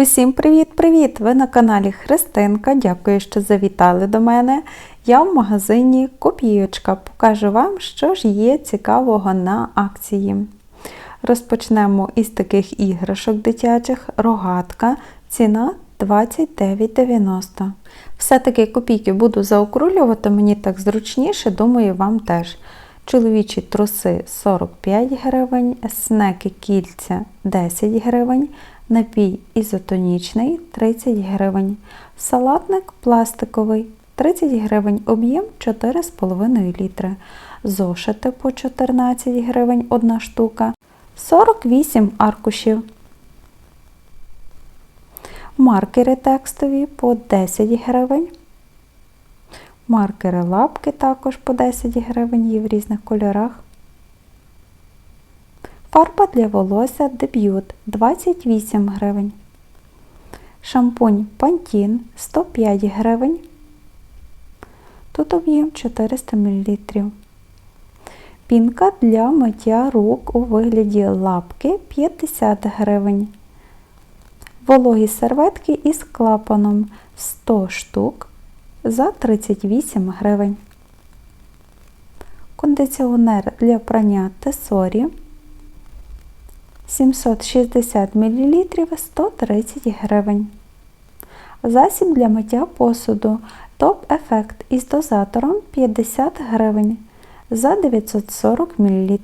Усім привіт-привіт! Ви на каналі Христинка. Дякую, що завітали до мене. Я в магазині Копійочка. Покажу вам, що ж є цікавого на акції. Розпочнемо із таких іграшок дитячих рогатка. Ціна 29,90. Все-таки копійки буду заокрулювати, мені так зручніше, думаю, вам теж. Чоловічі труси 45 гривень, снеки кільця 10 гривень, напій ізотонічний 30 гривень, салатник пластиковий 30 гривень, об'єм 4,5 літри, зошити по 14 гривень одна штука, 48 аркушів. Маркери текстові по 10 гривень. Маркери лапки також по 10 гривень є в різних кольорах. Фарба для волосся дебют 28 гривень. Шампунь Пантін 105 гривень. Тут об'єм 400 мл. Пінка для миття рук у вигляді лапки 50 гривень. Вологі серветки із клапаном 100 штук за 38 гривень. Кондиціонер для прання Тесорі 760 мл 130 гривень. Засіб для миття посуду Топ Ефект із дозатором 50 гривень за 940 мл.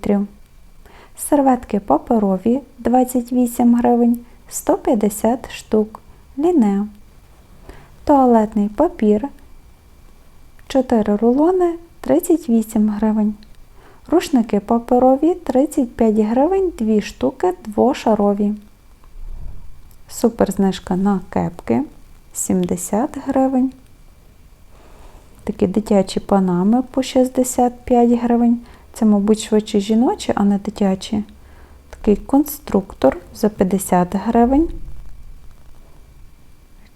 Серветки паперові 28 гривень 150 штук. Лінео. Туалетний папір 4 рулони 38 гривень. Рушники паперові 35 гривень 2 штуки двошарові. Суперзнижка на кепки 70 гривень. Такі дитячі панами по 65 гривень. Це, мабуть, швидше жіночі, а не дитячі. Такий конструктор за 50 гривень.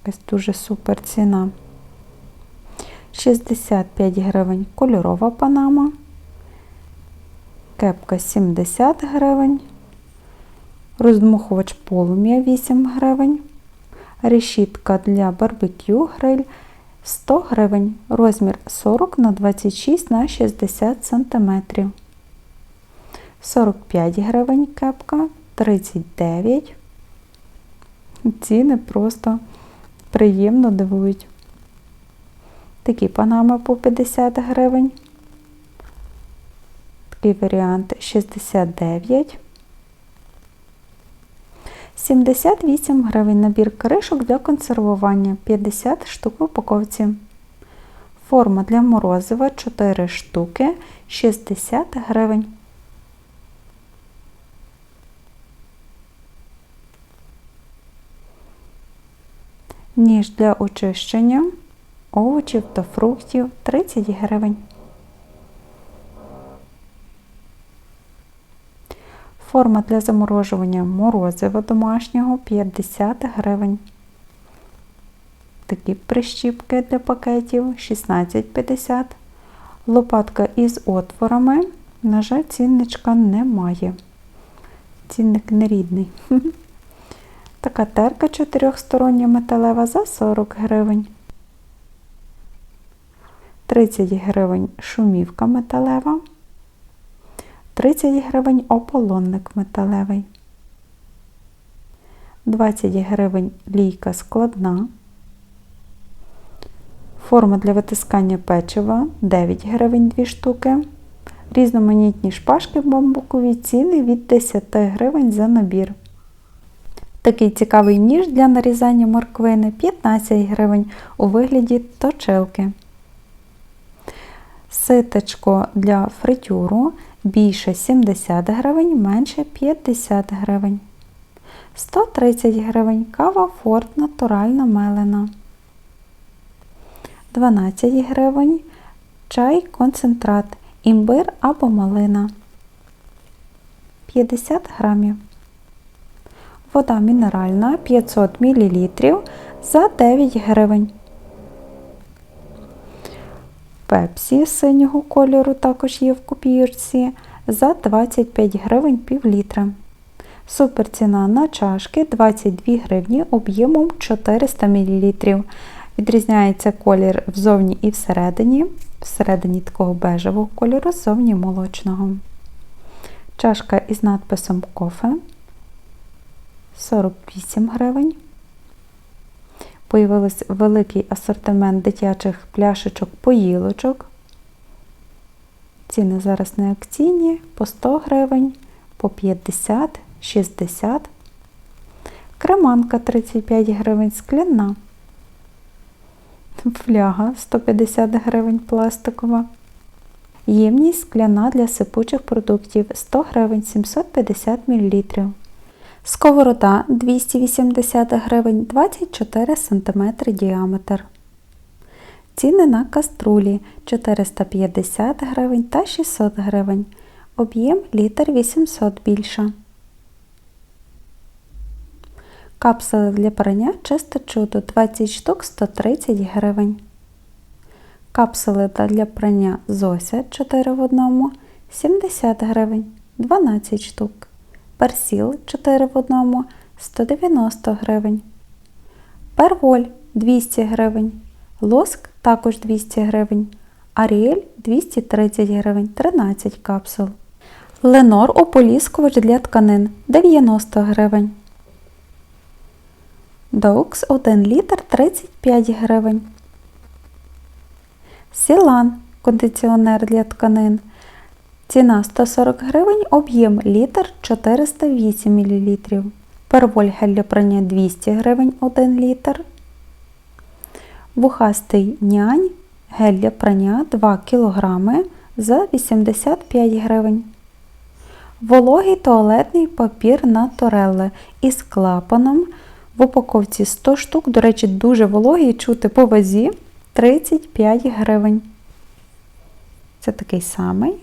Якась дуже супер ціна. 65 гривень кольорова панама. Кепка 70 гривень. Роздмухувач полум'я 8 гривень. Решітка для барбекю гриль 100 гривень. Розмір 40 на 26 на 60 см. 45 гривень кепка, 39. Ціни просто приємно дивують. Такі панами по 50 гривень. Такий варіант 69. 78 гривень набір кришок для консервування 50 штук в упаковці. Форма для морозива 4 штуки 60 гривень. Ніж для очищення овочів та фруктів 30 гривень. Форма для заморожування морозива домашнього 50 гривень. Такі прищіпки для пакетів 16,50. Лопатка із отворами. На жаль, цінничка немає. Цінник нерідний. Така терка чотирьохстороння металева за 40 гривень. 30 гривень шумівка металева. 30 гривень ополонник металевий. 20 гривень лійка складна. Форма для витискання печива 9 гривень 2 штуки. Різноманітні шпажки бамбукові ціни від 10 гривень за набір. Такий цікавий ніж для нарізання морквини 15 гривень у вигляді точилки. Ситечко для фритюру більше 70 гривень, менше 50 гривень. 130 гривень кава Форт натуральна мелена. 12 гривень чай концентрат, імбир або малина. 50 грамів. Вода мінеральна 500 мл за 9 гривень. Пепсі синього кольору також є в копірці за 25 гривень пів літра. Супер ціна на чашки 22 гривні об'ємом 400 мл. Відрізняється колір взовні і всередині. Всередині такого бежевого кольору, ззовні молочного. Чашка із надписом кофе 48 гривень. Появився великий асортимент дитячих пляшечок поїлочок. Ціни зараз не акційні по 100 гривень, по 50, 60. Креманка 35 гривень скляна. Фляга 150 гривень пластикова. Ємність скляна для сипучих продуктів 100 гривень 750 мл. Сковорода 280 гривень 24 см діаметр. Ціни на каструлі 450 гривень та 600 гривень. Об'єм літр 800 більше. Капсули для прання чисте чудо 20 штук 130 гривень. Капсули для прання Зося 4 в 1 70 гривень 12 штук. Персіл 4 в 1 190 гривень. Перволь 200 гривень. Лоск також 200 гривень. Аріель 230 гривень 13 капсул. Ленор ополіскувач для тканин 90 гривень. Доукс 1 літр 35 гривень. Сілан кондиціонер для тканин. Ціна 140 гривень, об'єм літр 408 мл. Перволь гель для прання 200 гривень 1 літр. Вухастий нянь гель для прання 2 кг за 85 гривень. Вологий туалетний папір на тореле із клапаном. В упаковці 100 штук, до речі, дуже вологий, чути по вазі 35 гривень. Це такий самий.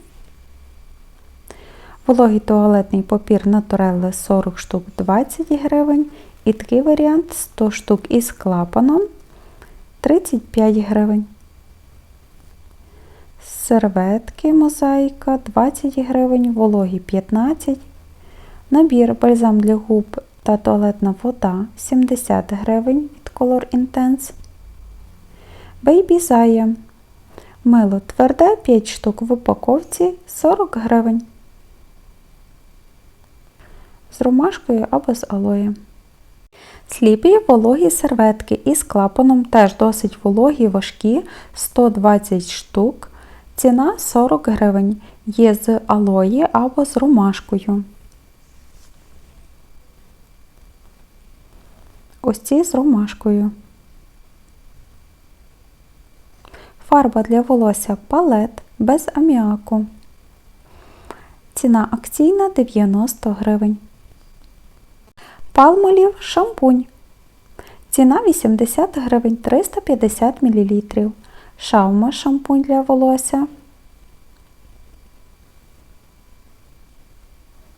Вологий туалетний папір Naturelle 40 штук 20 гривень. І такий варіант 100 штук із клапаном 35 гривень. Серветки мозаїка 20 гривень, вологі 15 Набір бальзам для губ та туалетна вода 70 гривень від Color Intense. Baby Zaya. Мило тверде 5 штук в упаковці 40 гривень. З ромашкою або з алоє. Сліпі вологі серветки із клапаном теж досить вологі, важкі 120 штук. Ціна 40 гривень. Є з алої або з ромашкою. Ось ці з ромашкою. Фарба для волосся палет без аміаку. Ціна акційна 90 гривень. Палмолів шампунь. Ціна 80 гривень 350 мл. Шаума шампунь для волосся.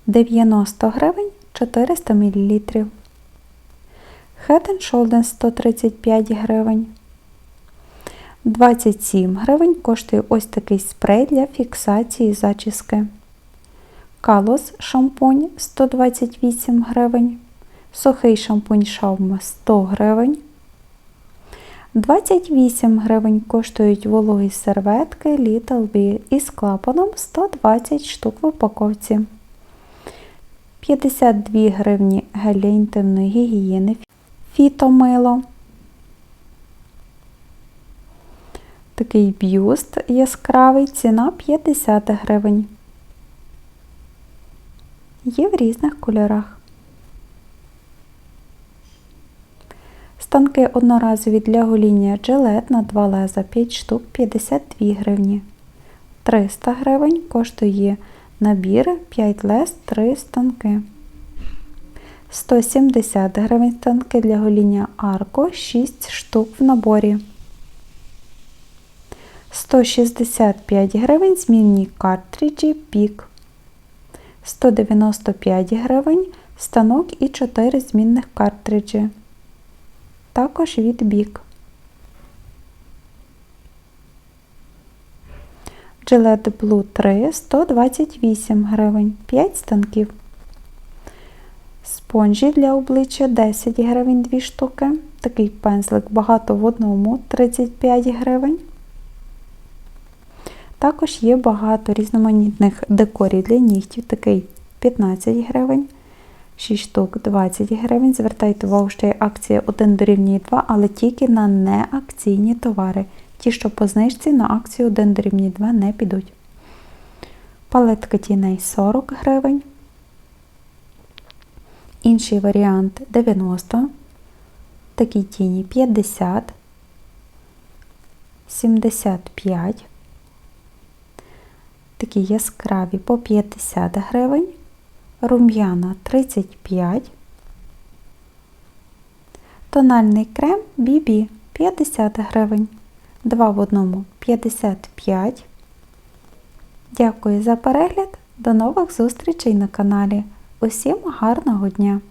90 гривень 400 мл. Head Shoulders 135 гривень. 27 гривень коштує ось такий спрей для фіксації зачіски. Калос шампунь 128 гривень. Сухий шампунь шаума 100 гривень. 28 гривень коштують вологі серветки Little B із клапаном 120 штук в упаковці. 52 гривні для інтимної гігієни фітомило. Такий б'юст яскравий, ціна 50 гривень. Є в різних кольорах. Станки одноразові для гоління джилет на 2 леза 5 штук 52 гривні. 300 гривень коштує набір 5 лез 3 станки. 170 гривень станки для гоління арко 6 штук в наборі. 165 гривень змінні картриджі пік. 195 гривень станок і 4 змінних картриджі. Також від бік. Gillette Blue 3 128 гривень 5 станків. Спонжі для обличчя 10 гривень 2 штуки. Такий пензлик багато в одному 35 гривень. Також є багато різноманітних декорів для нігтів, такий 15 гривень, 6 штук 20 гривень. Звертайте увагу, що є акція 1 дорівнює 2, але тільки на неакційні товари. Ті, що по знижці на акцію 1 дорівнює 2 не підуть. Палетка тіней 40 гривень. Інший варіант 90. Такі тіні 50, 75. Такі яскраві по 50 гривень. Рум'яна 35. Тональний крем BB 50 гривень. Два в одному 55. Дякую за перегляд. До нових зустрічей на каналі. Усім гарного дня!